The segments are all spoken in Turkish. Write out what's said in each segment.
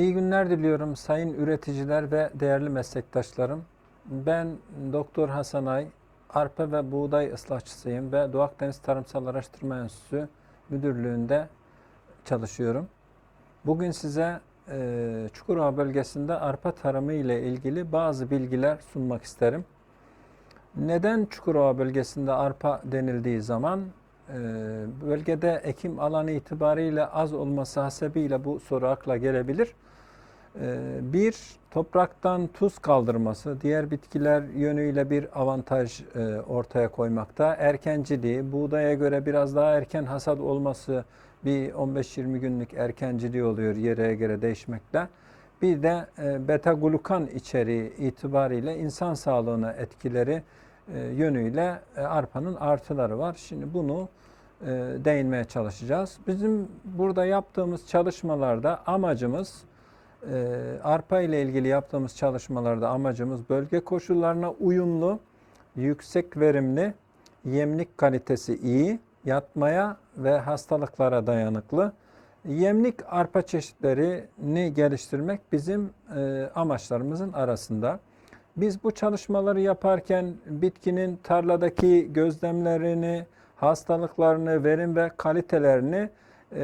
İyi günler diliyorum sayın üreticiler ve değerli meslektaşlarım. Ben Doktor Hasan Ay, arpa ve buğday ıslahçısıyım ve Doğu Akdeniz Tarımsal Araştırma Enstitüsü Müdürlüğü'nde çalışıyorum. Bugün size e, Çukurova bölgesinde arpa tarımı ile ilgili bazı bilgiler sunmak isterim. Neden Çukurova bölgesinde arpa denildiği zaman e, bölgede ekim alanı itibariyle az olması hasebiyle bu soru akla gelebilir. E, bir, topraktan tuz kaldırması, diğer bitkiler yönüyle bir avantaj e, ortaya koymakta. Erkenciliği, buğdaya göre biraz daha erken hasat olması bir 15-20 günlük erkenciliği oluyor yere göre değişmekle. Bir de e, beta glukan içeriği itibariyle insan sağlığına etkileri e, yönüyle arpanın artıları var. Şimdi bunu değinmeye çalışacağız. Bizim burada yaptığımız çalışmalarda amacımız e, arpa ile ilgili yaptığımız çalışmalarda amacımız bölge koşullarına uyumlu, yüksek verimli, yemlik kalitesi iyi, yatmaya ve hastalıklara dayanıklı yemlik arpa çeşitlerini geliştirmek bizim e, amaçlarımızın arasında. Biz bu çalışmaları yaparken bitkinin tarladaki gözlemlerini, hastalıklarını, verim ve kalitelerini e,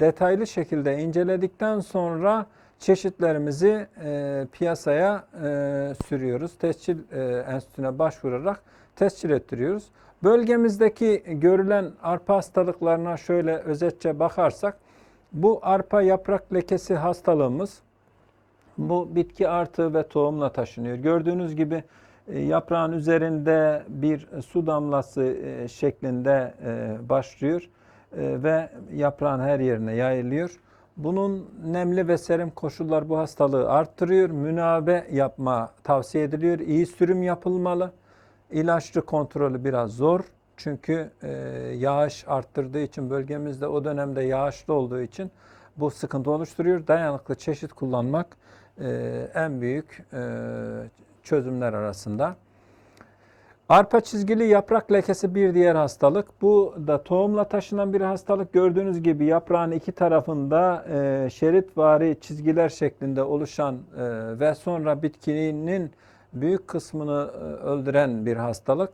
detaylı şekilde inceledikten sonra çeşitlerimizi e, piyasaya e, sürüyoruz. Tescil e, enstitüsüne başvurarak tescil ettiriyoruz. Bölgemizdeki görülen arpa hastalıklarına şöyle özetçe bakarsak, bu arpa yaprak lekesi hastalığımız bu bitki artığı ve tohumla taşınıyor. Gördüğünüz gibi e, yaprağın üzerinde bir su damlası e, şeklinde e, başlıyor ve yaprağın her yerine yayılıyor. Bunun nemli ve serin koşullar bu hastalığı arttırıyor. Münabe yapma tavsiye ediliyor. İyi sürüm yapılmalı. İlaçlı kontrolü biraz zor. Çünkü yağış arttırdığı için bölgemizde o dönemde yağışlı olduğu için bu sıkıntı oluşturuyor. Dayanıklı çeşit kullanmak en büyük çözümler arasında. Arpa çizgili yaprak lekesi bir diğer hastalık. Bu da tohumla taşınan bir hastalık. Gördüğünüz gibi yaprağın iki tarafında e, şeritvari çizgiler şeklinde oluşan e, ve sonra bitkinin büyük kısmını e, öldüren bir hastalık.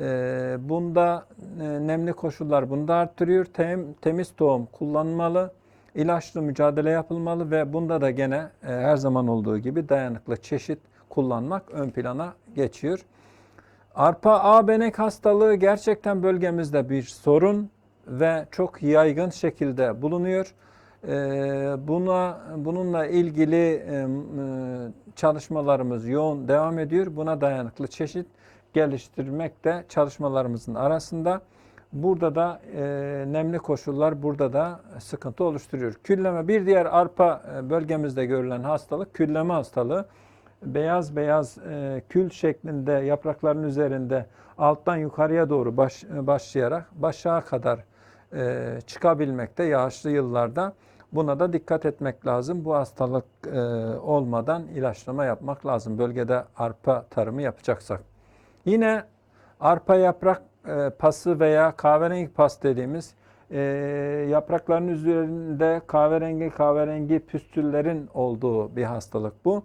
E, bunda e, nemli koşullar bunu da arttırıyor. Tem, temiz tohum kullanmalı, ilaçlı mücadele yapılmalı ve bunda da gene e, her zaman olduğu gibi dayanıklı çeşit kullanmak ön plana geçiyor. Arpa ağbenek hastalığı gerçekten bölgemizde bir sorun ve çok yaygın şekilde bulunuyor. Ee, buna bununla ilgili e, çalışmalarımız yoğun devam ediyor. Buna dayanıklı çeşit geliştirmek de çalışmalarımızın arasında. Burada da e, nemli koşullar burada da sıkıntı oluşturuyor. Külleme bir diğer arpa e, bölgemizde görülen hastalık külleme hastalığı beyaz beyaz e, kül şeklinde yaprakların üzerinde alttan yukarıya doğru baş, başlayarak başağa kadar e, çıkabilmekte yağışlı yıllarda. Buna da dikkat etmek lazım. Bu hastalık e, olmadan ilaçlama yapmak lazım. Bölgede arpa tarımı yapacaksak. Yine arpa yaprak e, pası veya kahverengi pas dediğimiz e, yaprakların üzerinde kahverengi kahverengi püstüllerin olduğu bir hastalık bu.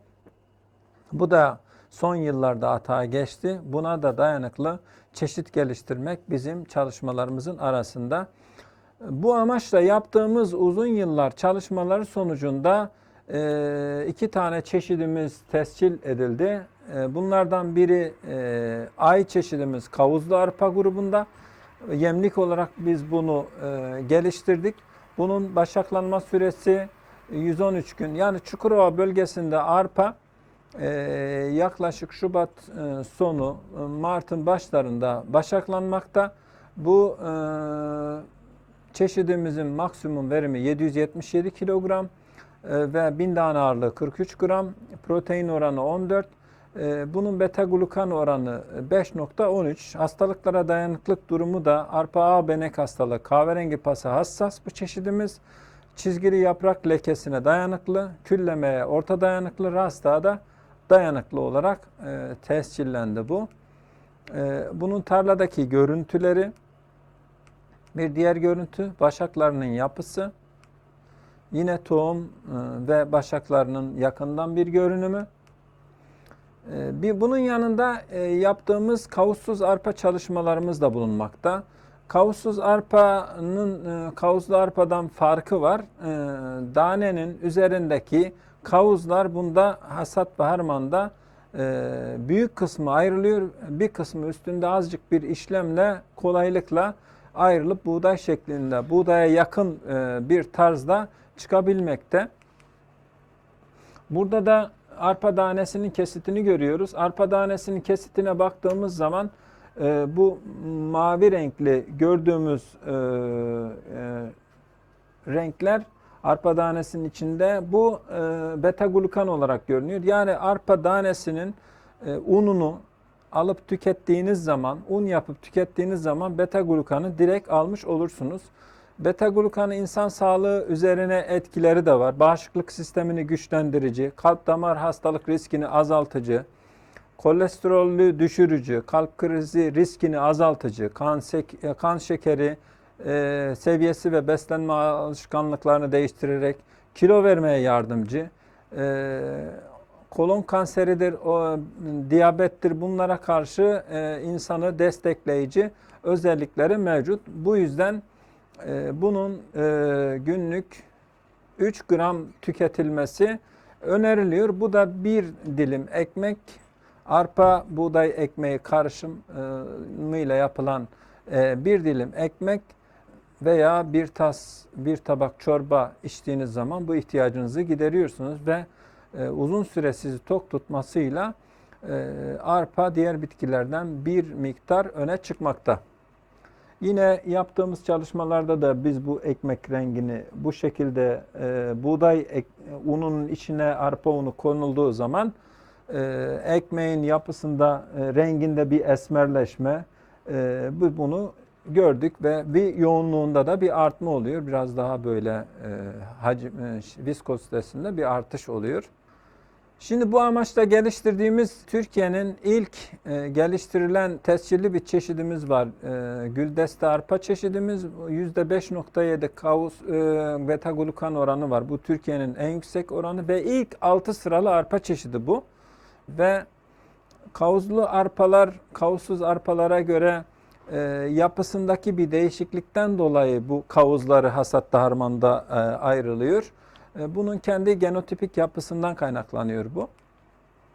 Bu da son yıllarda hata geçti. Buna da dayanıklı çeşit geliştirmek bizim çalışmalarımızın arasında. Bu amaçla yaptığımız uzun yıllar çalışmaları sonucunda e, iki tane çeşidimiz tescil edildi. E, bunlardan biri e, ay çeşidimiz kavuzlu arpa grubunda. Yemlik olarak biz bunu geliştirdik. Bunun başaklanma süresi 113 gün. Yani Çukurova bölgesinde arpa ee, yaklaşık Şubat e, sonu e, Mart'ın başlarında başaklanmakta. Bu e, çeşidimizin maksimum verimi 777 kilogram ve bin tane ağırlığı 43 gram, protein oranı 14, bunun beta glukan oranı 5.13. Hastalıklara dayanıklık durumu da arpa ağ benek hastalığı, kahverengi pası hassas bu çeşidimiz. Çizgili yaprak lekesine dayanıklı, küllemeye orta dayanıklı, rasta da dayanıklı olarak e, tescillendi bu. E, bunun tarladaki görüntüleri, bir diğer görüntü başaklarının yapısı. Yine tohum e, ve başaklarının yakından bir görünümü. E, Bir bunun yanında e, yaptığımız kavussuz arpa çalışmalarımız da bulunmakta. Kavussuz arpanın e, kavuzlu arpadan farkı var. E, Danenin üzerindeki kavuzlar bunda hasat ve e, büyük kısmı ayrılıyor. Bir kısmı üstünde azıcık bir işlemle kolaylıkla ayrılıp buğday şeklinde, buğdaya yakın e, bir tarzda çıkabilmekte. Burada da arpa tanesinin kesitini görüyoruz. Arpa tanesinin kesitine baktığımız zaman e, bu mavi renkli gördüğümüz e, e, renkler arpa tanesinin içinde bu e, beta glukan olarak görünüyor. Yani arpa tanesinin e, ununu alıp tükettiğiniz zaman, un yapıp tükettiğiniz zaman beta glukanı direkt almış olursunuz. Beta glukanı insan sağlığı üzerine etkileri de var. Bağışıklık sistemini güçlendirici, kalp damar hastalık riskini azaltıcı, kolesterolü düşürücü, kalp krizi riskini azaltıcı, kan, sek- kan şekeri e, seviyesi ve beslenme alışkanlıklarını değiştirerek kilo vermeye yardımcı. E, kolon kanseridir, o, diyabettir bunlara karşı e, insanı destekleyici özellikleri mevcut. Bu yüzden e, bunun e, günlük 3 gram tüketilmesi öneriliyor. Bu da bir dilim ekmek, arpa buğday ekmeği karışımıyla yapılan e, bir dilim ekmek veya bir tas, bir tabak çorba içtiğiniz zaman bu ihtiyacınızı gideriyorsunuz ve e, uzun süre sizi tok tutmasıyla e, arpa diğer bitkilerden bir miktar öne çıkmakta. Yine yaptığımız çalışmalarda da biz bu ekmek rengini bu şekilde e, buğday ek, ununun içine arpa unu konulduğu zaman e, ekmeğin yapısında e, renginde bir esmerleşme e, bu bunu gördük ve bir yoğunluğunda da bir artma oluyor. Biraz daha böyle e, hacim e, viskozitesinde bir artış oluyor. Şimdi bu amaçla geliştirdiğimiz Türkiye'nin ilk e, geliştirilen tescilli bir çeşidimiz var. E, Güldeste arpa çeşidimiz %5.7 kavus e, beta glukan oranı var. Bu Türkiye'nin en yüksek oranı ve ilk 6 sıralı arpa çeşidi bu. Ve kavuzlu arpalar kavuzsuz arpalara göre e, yapısındaki bir değişiklikten dolayı bu kavuzları hasatta harmanda e, ayrılıyor. E, Bunun kendi genotipik yapısından kaynaklanıyor bu.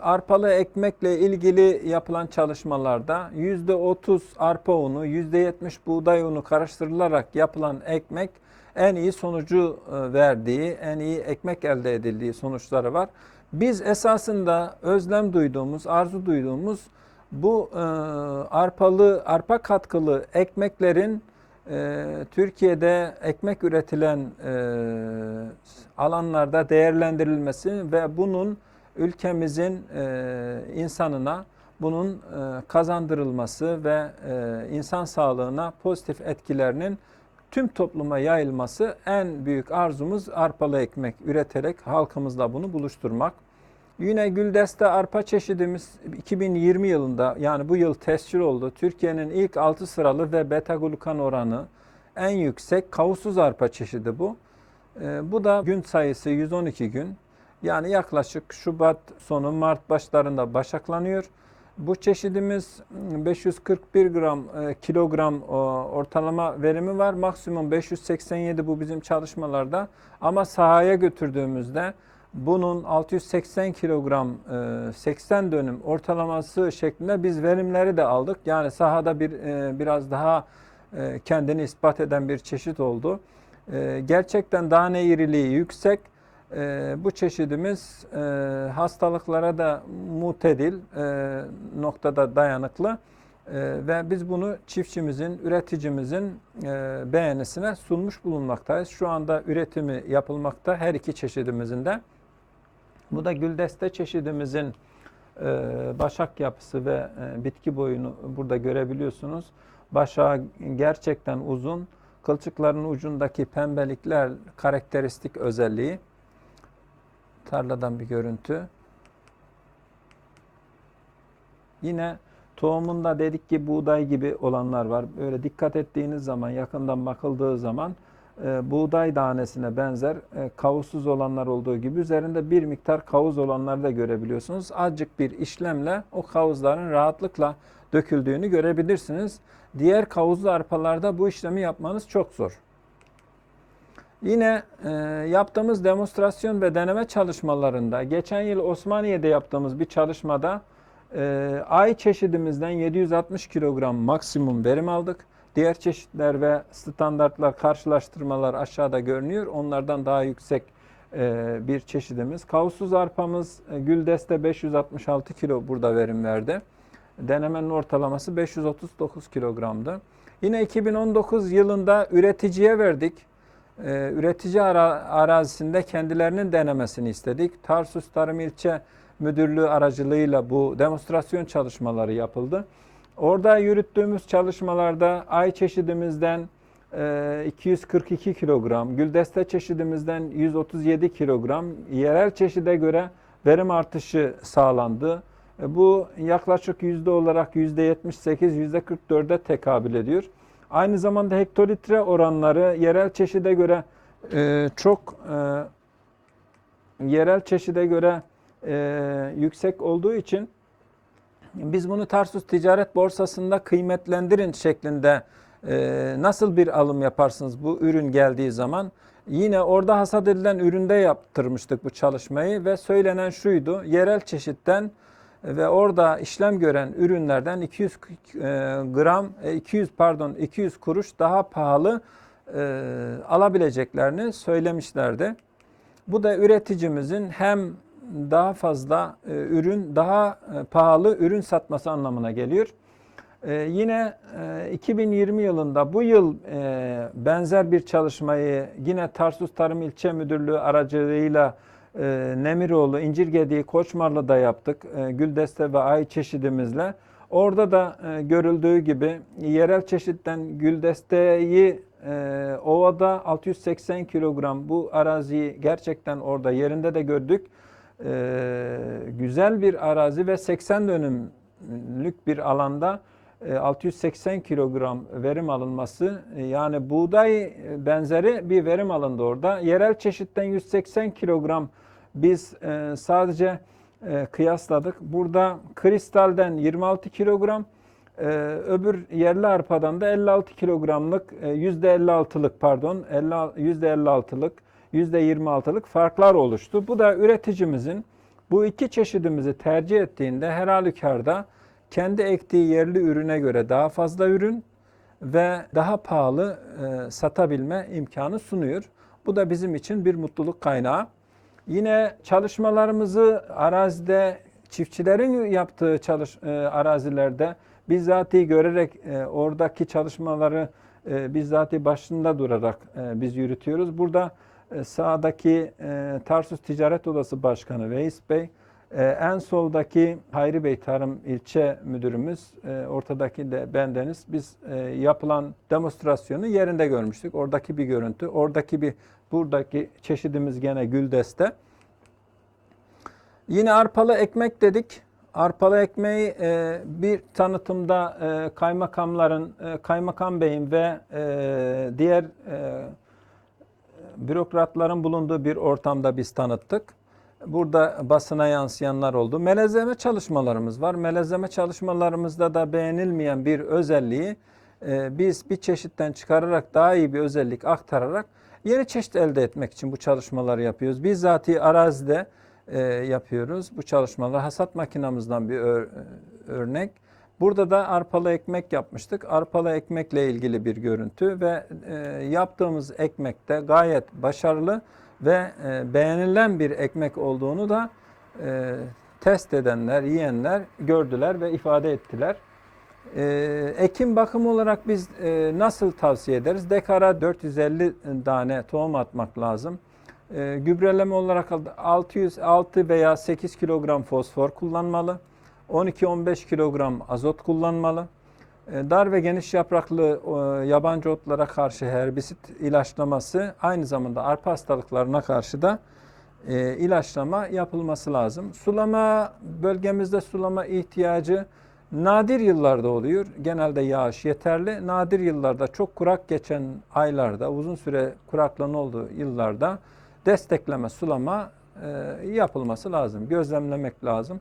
Arpalı ekmekle ilgili yapılan çalışmalarda %30 arpa unu, %70 buğday unu karıştırılarak yapılan ekmek en iyi sonucu e, verdiği, en iyi ekmek elde edildiği sonuçları var. Biz esasında özlem duyduğumuz, arzu duyduğumuz bu e, arpalı, arpa katkılı ekmeklerin e, Türkiye'de ekmek üretilen e, alanlarda değerlendirilmesi ve bunun ülkemizin e, insanına bunun e, kazandırılması ve e, insan sağlığına pozitif etkilerinin tüm topluma yayılması en büyük arzumuz arpalı ekmek üreterek halkımızla bunu buluşturmak. Yine Güldeste arpa çeşidimiz 2020 yılında yani bu yıl tescil oldu. Türkiye'nin ilk 6 sıralı ve beta glukan oranı en yüksek kavusuz arpa çeşidi bu. Ee, bu da gün sayısı 112 gün. Yani yaklaşık Şubat sonu Mart başlarında başaklanıyor. Bu çeşidimiz 541 gram e, kilogram o, ortalama verimi var. Maksimum 587 bu bizim çalışmalarda. Ama sahaya götürdüğümüzde bunun 680 kilogram e, 80 dönüm ortalaması şeklinde biz verimleri de aldık. Yani sahada bir e, biraz daha e, kendini ispat eden bir çeşit oldu. E, gerçekten tane iriliği yüksek. E, bu çeşidimiz e, hastalıklara da mutedil e, noktada dayanıklı. E, ve biz bunu çiftçimizin, üreticimizin e, beğenisine sunmuş bulunmaktayız. Şu anda üretimi yapılmakta her iki çeşidimizin de. Bu da güldeste çeşidimizin e, başak yapısı ve e, bitki boyunu burada görebiliyorsunuz. Başağı gerçekten uzun. Kılçıkların ucundaki pembelikler karakteristik özelliği. Tarladan bir görüntü. Yine tohumunda dedik ki buğday gibi olanlar var. Böyle dikkat ettiğiniz zaman, yakından bakıldığı zaman e, buğday tanesine benzer e, kavuzsuz olanlar olduğu gibi üzerinde bir miktar kavuz olanları da görebiliyorsunuz. Azıcık bir işlemle o kavuzların rahatlıkla döküldüğünü görebilirsiniz. Diğer kavuzlu arpalarda bu işlemi yapmanız çok zor. Yine e, yaptığımız demonstrasyon ve deneme çalışmalarında geçen yıl Osmaniye'de yaptığımız bir çalışmada e, ay çeşidimizden 760 kilogram maksimum verim aldık. Diğer çeşitler ve standartlar karşılaştırmalar aşağıda görünüyor. Onlardan daha yüksek e, bir çeşidimiz. Kavusuz arpamız e, Güldeste 566 kilo burada verim verdi. Denemenin ortalaması 539 kilogramdı. Yine 2019 yılında üreticiye verdik. Ee, üretici ara, arazisinde kendilerinin denemesini istedik. Tarsus Tarım İlçe Müdürlüğü aracılığıyla bu demonstrasyon çalışmaları yapıldı. Orada yürüttüğümüz çalışmalarda ay çeşidimizden e, 242 kilogram, güldeste çeşidimizden 137 kilogram, yerel çeşide göre verim artışı sağlandı. E, Bu yaklaşık yüzde olarak yüzde 78, yüzde 44'e tekabül ediyor. Aynı zamanda hektolitre oranları yerel çeşide göre çok yerel çeşide göre yüksek olduğu için biz bunu Tarsus Ticaret Borsası'nda kıymetlendirin şeklinde e, nasıl bir alım yaparsınız bu ürün geldiği zaman? Yine orada hasat edilen üründe yaptırmıştık bu çalışmayı ve söylenen şuydu. Yerel çeşitten ve orada işlem gören ürünlerden 200 e, gram, e, 200 pardon 200 kuruş daha pahalı e, alabileceklerini söylemişlerdi. Bu da üreticimizin hem daha fazla e, ürün, daha e, pahalı ürün satması anlamına geliyor. E, yine e, 2020 yılında bu yıl e, benzer bir çalışmayı yine Tarsus Tarım İlçe Müdürlüğü aracılığıyla e, Nemiroğlu, İncirgediği, Koçmarlı'da yaptık. E, Güldeste ve Ay çeşidimizle. Orada da e, görüldüğü gibi yerel çeşitten Güldeste'yi e, ovada 680 kilogram bu araziyi gerçekten orada yerinde de gördük. E, güzel bir arazi ve 80 dönümlük bir alanda e, 680 kilogram verim alınması e, yani buğday benzeri bir verim alındı orada. Yerel çeşitten 180 kilogram biz e, sadece e, kıyasladık. Burada kristalden 26 kilogram, e, öbür yerli arpadan da 56 kilogramlık, e, %56'lık pardon, 50, %56'lık, %26'lık farklar oluştu. Bu da üreticimizin bu iki çeşidimizi tercih ettiğinde her halükarda kendi ektiği yerli ürüne göre daha fazla ürün ve daha pahalı e, satabilme imkanı sunuyor. Bu da bizim için bir mutluluk kaynağı. Yine çalışmalarımızı arazide çiftçilerin yaptığı çalış e, arazilerde bizzati görerek e, oradaki çalışmaları e, bizzati başında durarak e, biz yürütüyoruz. Burada sağdaki e, Tarsus Ticaret Odası Başkanı Veys Bey, e, en soldaki Hayri Bey Tarım İlçe Müdürümüz, e, ortadaki de bendeniz. Biz e, yapılan demonstrasyonu yerinde görmüştük. Oradaki bir görüntü, oradaki bir buradaki çeşidimiz gene güldeste. Yine arpalı ekmek dedik. Arpalı ekmeği e, bir tanıtımda e, kaymakamların, e, kaymakam beyin ve e, diğer e, bürokratların bulunduğu bir ortamda biz tanıttık. Burada basına yansıyanlar oldu. Melezleme çalışmalarımız var. Melezleme çalışmalarımızda da beğenilmeyen bir özelliği e, biz bir çeşitten çıkararak daha iyi bir özellik aktararak yeni çeşit elde etmek için bu çalışmaları yapıyoruz. Bizzati arazide e, yapıyoruz bu çalışmaları. Hasat makinamızdan bir ör- örnek. Burada da arpalı ekmek yapmıştık. Arpalı ekmekle ilgili bir görüntü ve e, yaptığımız ekmekte gayet başarılı ve e, beğenilen bir ekmek olduğunu da e, test edenler, yiyenler gördüler ve ifade ettiler. E, ekim bakımı olarak biz e, nasıl tavsiye ederiz? Dekara 450 tane tohum atmak lazım. E, gübreleme olarak 606 veya 8 kilogram fosfor kullanmalı. 12-15 kilogram azot kullanmalı. E, Dar ve geniş yapraklı e, yabancı otlara karşı herbisit ilaçlaması aynı zamanda arpa hastalıklarına karşı da e, ilaçlama yapılması lazım. Sulama bölgemizde sulama ihtiyacı Nadir yıllarda oluyor. Genelde yağış yeterli. Nadir yıllarda çok kurak geçen aylarda, uzun süre kuraklığın olduğu yıllarda destekleme, sulama yapılması lazım. Gözlemlemek lazım.